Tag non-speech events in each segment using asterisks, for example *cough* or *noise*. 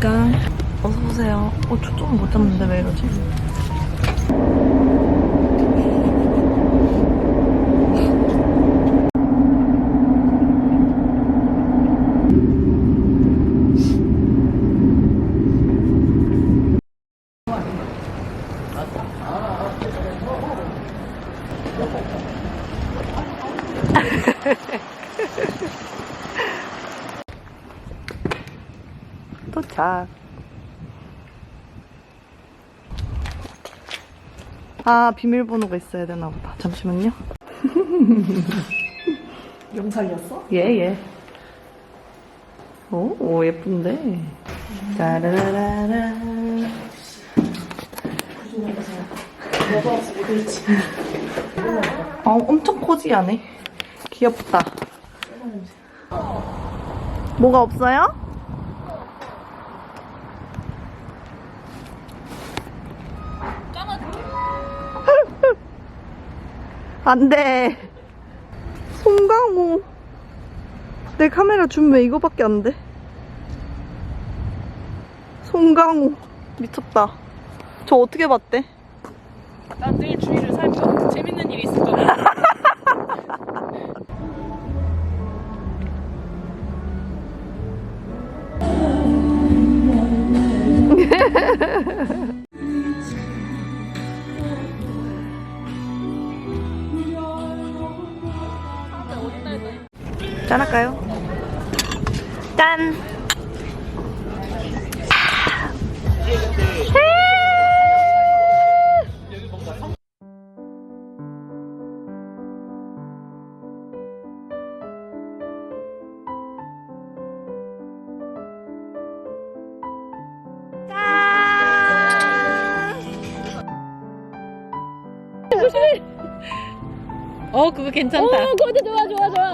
안녕하십니까. 어서오세요. 어, 초점을 못 잡는데 왜 이러지? *laughs* 도착. 아, 비밀번호가 있어야 되나 보다. 잠시만요. *laughs* 영상이었어? 예, 예. 오, 오 예쁜데. 짜라라라. 어, 엄청 코지하네. 귀엽다. 뭐가 없어요? 안 돼. 송강호. 내 카메라 줌 왜 이거밖에 안 돼? 송강호. 미쳤다. 저 어떻게 봤대? 난 늘 주위를 살펴 재밌는 일이 있을 거야. 짠할까요? 짠! 어 그거 괜찮다. 오 그거 좋아 좋아 좋아.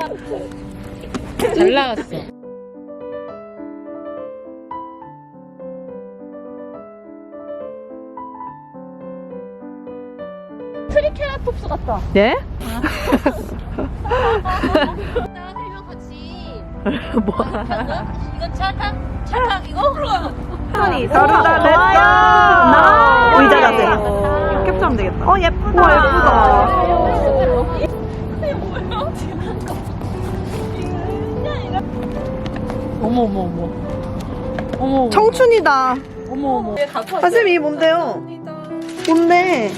잘 나왔어. 트리케라톱스 같다. 예? *laughs* 나 세명 같이 *laughs* 뭐? 이거 차탕 차탕 이거 소리 서로다 됐어! 의자 자세. 캡처하면 되겠다. 어, 예쁘다. 와, 예쁘다. 어머 어머 어머. 어머 청춘이다. 어머 어머. 선생님, 이게 뭔데요? 뭔데?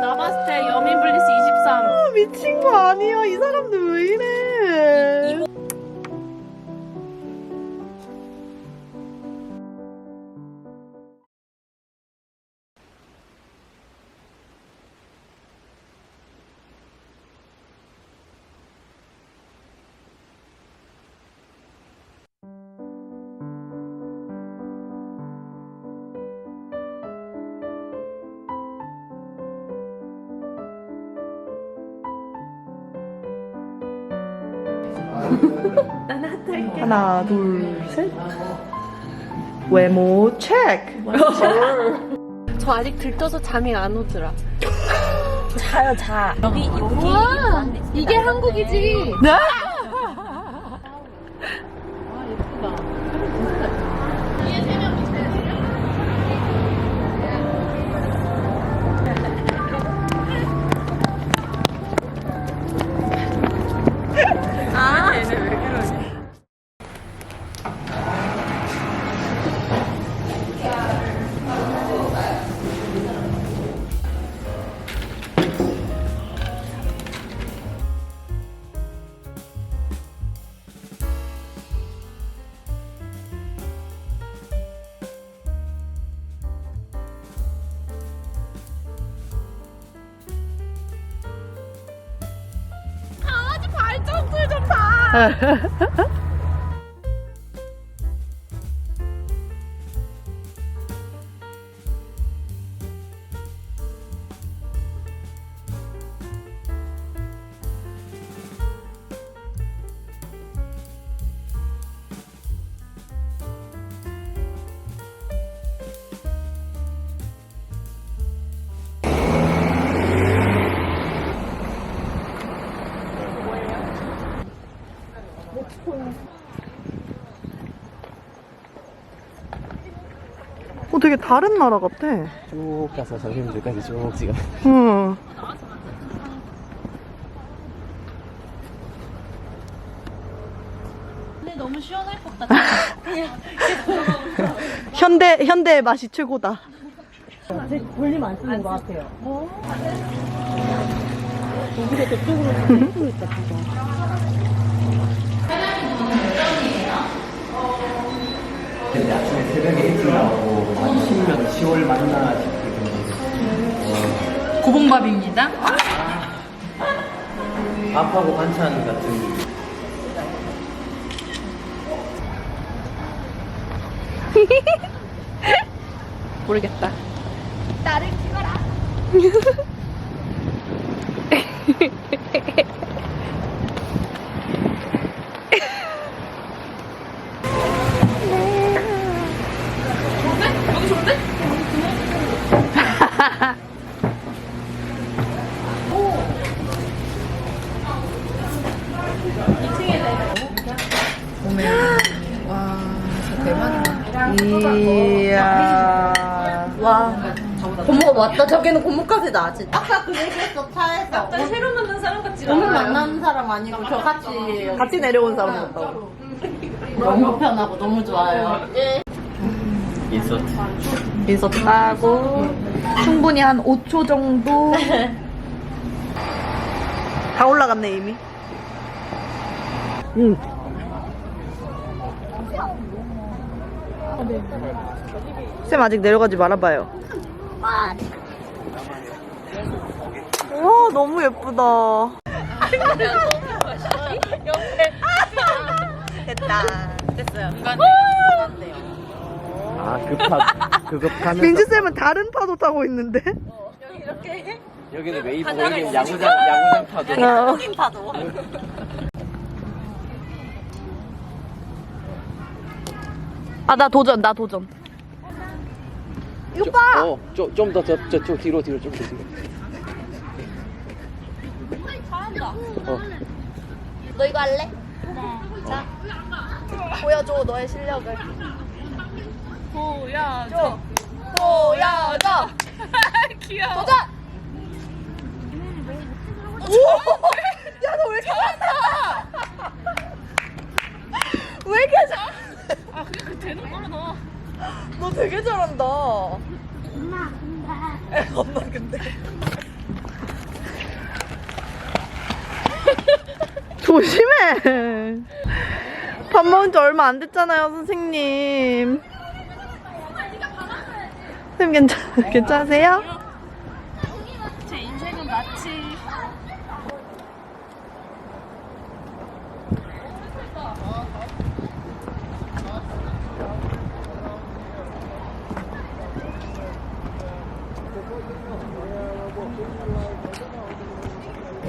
나마스테 여민 블리스 23. 아, 미친 거 아니야. 이 사람들 왜 이래. 하나, 둘, 셋. 외모 체크. *laughs* 저 아직 들떠서 잠이 안 오더라 자요 자. 여기 여기 이게 한국이지 네? 啊哈哈哈 어, 되게 다른 나라 같아. 쭉 가서 전기문들까지 쭉 지금. 응. 근데 너무 시원할 것 같아. *laughs* 현대, 현대의 맛이 최고다. 제 볼륨 안 쓰는 것 같아요. 어? 거기서 저쪽으로 있다, 근데 아침에 새벽에 일찍 나오고 아침이면 10월 만나 싶을 정도로 고봉밥입니다. 밥하고 반찬 같은 *laughs* 모르겠다. 이야. *laughs* 왔다. 저기는 고모 카페 나지. 아까 그 얘기했어 차에서. 약간 새로 만난 사람 같지 오늘 않아요? 만나는 사람 아니고 저 같이 같이 내려온 사람 같다고. 너무 편하고 너무 좋아요. 인서트 인서트 따고 충분히 한 5초 정도. 다 올라갔네 이미. 응. 쌤 아직 내려가지 말아봐요. 와 너무 예쁘다. 됐다. 됐어요. 아 급파 그거 타면서 민지 쌤은 다른 파도 타고 있는데. 여기는 웨이브 여기는 야구장 야구장 파도 파도. 아 나 도전 나 도전. 이거 봐. 어좀더 저쪽 뒤로 뒤로 좀더 뒤로 어너 이거 할래? 보여줘 너의 실력을. 보여줘. 보여줘. *laughs* 귀여워. 도전. 야너 왜 이렇게 잘한다. 왜 이렇게 잘? 아, 그게 그 되는 거로 너. 너 되게 잘한다. 엄마 근데. 엄마 근데. *laughs* 조심해. 밥 먹은 지 얼마 안 됐잖아요, 선생님. 선생님 괜찮, 괜찮으세요? 제 인생은 마치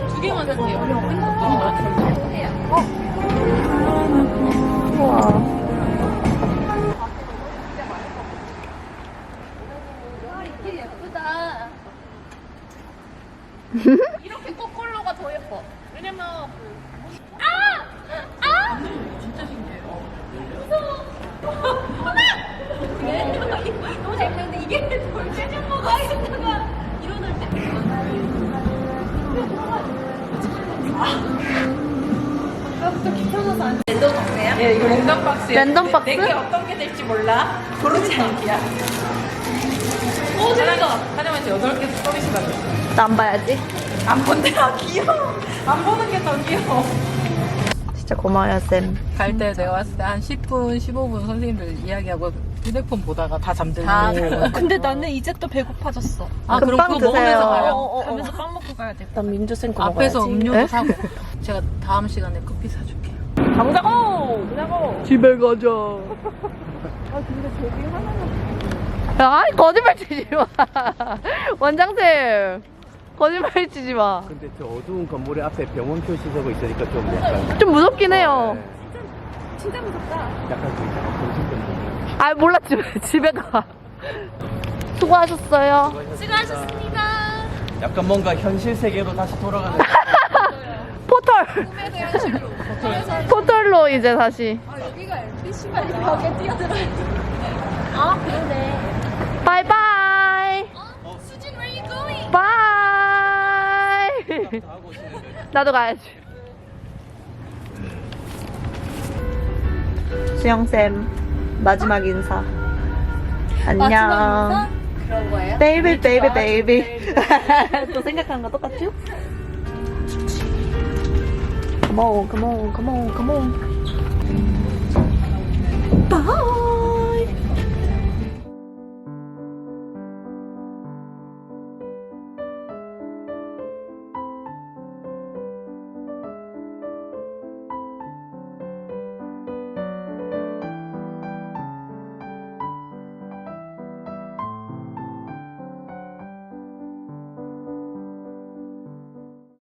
두 개만 많아. 랜덤 박스야. 랜덤 박스? 내게 어떤 게 될지 몰라. 고르지 않기야. 오, 재밌다. 하나만 여덟 개 서비스 받았어. 나안 봐야지. 안 본데 아 *laughs* 귀여워. 안 보는 게 더 귀여워. 진짜 고마워요, 쌤. 갈 때 내가 왔을 때 한 10분, 15분 선생님들 이야기하고 휴대폰 보다가 다 잠들고. *laughs* 근데 나는 이제 또 배고파졌어. 아, 그럼 그거 드세요. 먹으면서 가요. 어, 가면서 빵 먹고 가야 돼. 난 민주쌤 거 앞에서 먹어야지. 음료도 에? 사고. 제가 다음 시간에 커피 사줄 게요. 가보자고! 가자고! 집에 가자. *laughs* 아, 거짓말 치지 마. *laughs* 원장쌤, 거짓말 치지 마. 근데 저 어두운 건물에 앞에 병원 표시 서고 있으니까 좀 약간 좀 무섭긴 해요. 네. 진짜 무섭다 약간 그 있잖아 정신병 아, 몰라, 집에, 집에 가. 수고하셨어요. 수고하셨습니다. 약간 뭔가 현실 세계로 다시 돌아가는 *laughs* 포털. 포털로 이제 다시. 아, 여기가 MBC가 벽에 뛰어들어. 아, 그러네. 바이바이. 수진, where you going? 바이. 나도 가야지. 수영쌤 마지막 인사. 안녕. 그런 거예요? 베이비 베이비 베이비. *laughs* 또 생각하는 거 똑같죠? Come on, come on, come on, come on. Bye.